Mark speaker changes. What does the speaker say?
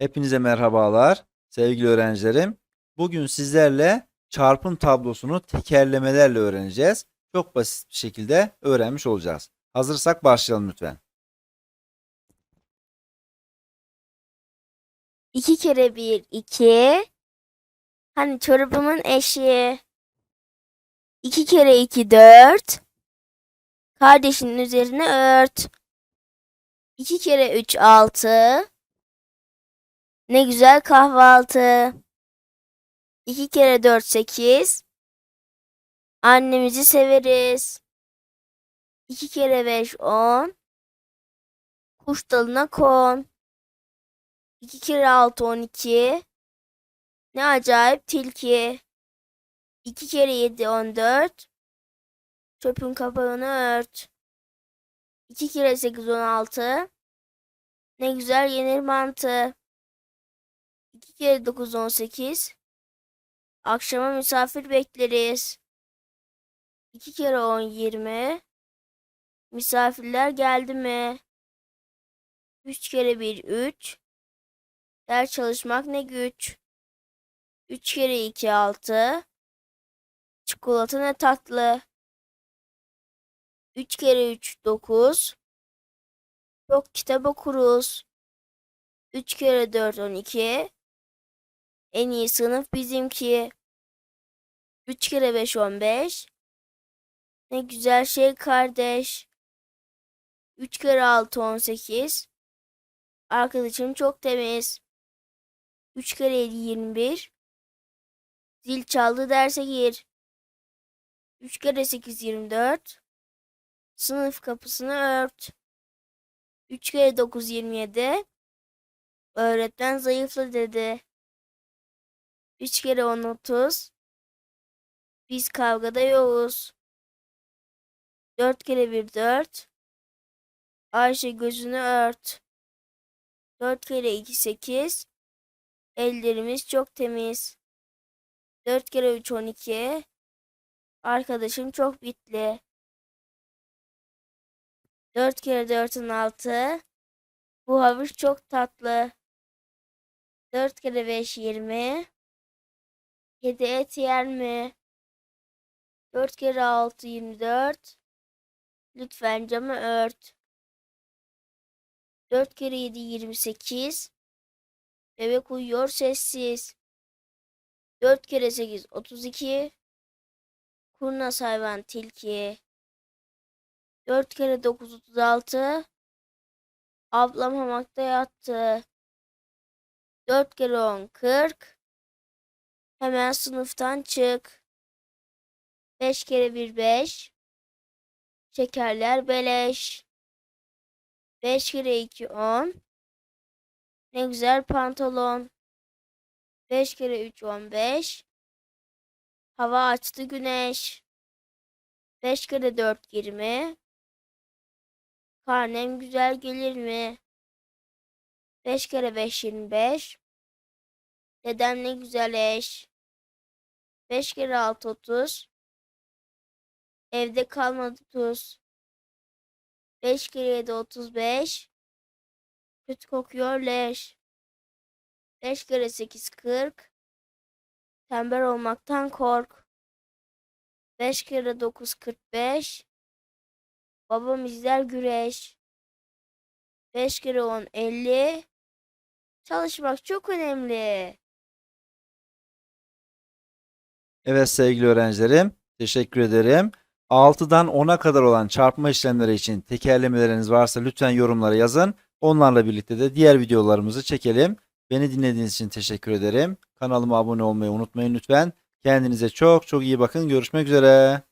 Speaker 1: Hepinize merhabalar sevgili öğrencilerim. Bugün sizlerle çarpım tablosunu tekerlemelerle öğreneceğiz. Çok basit bir şekilde öğrenmiş olacağız. Hazırsak başlayalım lütfen.
Speaker 2: 2 kere 1 2. Hani çorabımın eşi. 2 kere 2 4. Kardeşinin üzerine ört. 2 kere 3 6. Ne güzel kahvaltı. 2 kere 4 8. Annemizi severiz. 2 kere 5 10. Kuş dalına kon. 2 kere 6 12. Ne acayip tilki. 2 kere 7 14. Çöpün kapağını ört. 2 kere 8 16. Ne güzel yenir mantı. 2 kere 9 18. Akşama misafir bekleriz. 2 kere 10 20. Misafirler geldi mi? 3 kere 1 3. Ders çalışmak ne güç. 3 kere 2 6. Çikolata ne tatlı. 3 kere 3 9. Çok kitap okuruz. 3 kere 4 12. En iyi sınıf bizimki. 3 kere 5 15. Ne güzel şey kardeş. 3 kere 6 18. Arkadaşım çok temiz. 3 kere 7 21. Zil çaldı derse gir. 3 kere 8 24. Sınıf kapısını ört. 3 kere 9 27. Öğretmen zayıfla dedi. 3 kere 10 30. Biz kavgada yoğuz. 4 kere 1 4. Ayşe gözünü ört. 4 kere 2 8. Ellerimiz çok temiz. 4 kere 3 12. Arkadaşım çok bitli. 4 kere 4 16. Bu havuç çok tatlı. 4 kere 5 20. Kedi et yer mi? 4 kere 6 24. Lütfen camı ört. 4 kere 7 28. Bebek uyuyor sessiz. 4 kere 8 32. Kurnaz hayvan tilki. 4 kere 9 36. Ablam hamakta yattı. 4 kere 10 40. Hemen sınıftan çık. 5 kere 1 5. Şekerler beleş. 5 kere 2 10. Ne güzel pantolon. 5 kere 3 15. Hava açtı güneş. 5 kere 4 20. Karnem güzel gelir mi? 5 kere 5 25. Dedem ne güzel eş. 5 kere 6 30. Evde kalmadı tuz. 5 kere 7 35. Kötü kokuyor leş. 5 kere 8 40. Tembel olmaktan kork. 5 kere 9 45. Babam izler güreş. 5 kere 10 50. Çalışmak çok önemli.
Speaker 1: Evet sevgili öğrencilerim, teşekkür ederim. 6'dan 10'a kadar olan çarpma işlemleri için tekerlemeleriniz varsa lütfen yorumlara yazın. Onlarla birlikte de diğer videolarımızı çekelim. Beni dinlediğiniz için teşekkür ederim. Kanalıma abone olmayı unutmayın lütfen. Kendinize çok çok iyi bakın. Görüşmek üzere.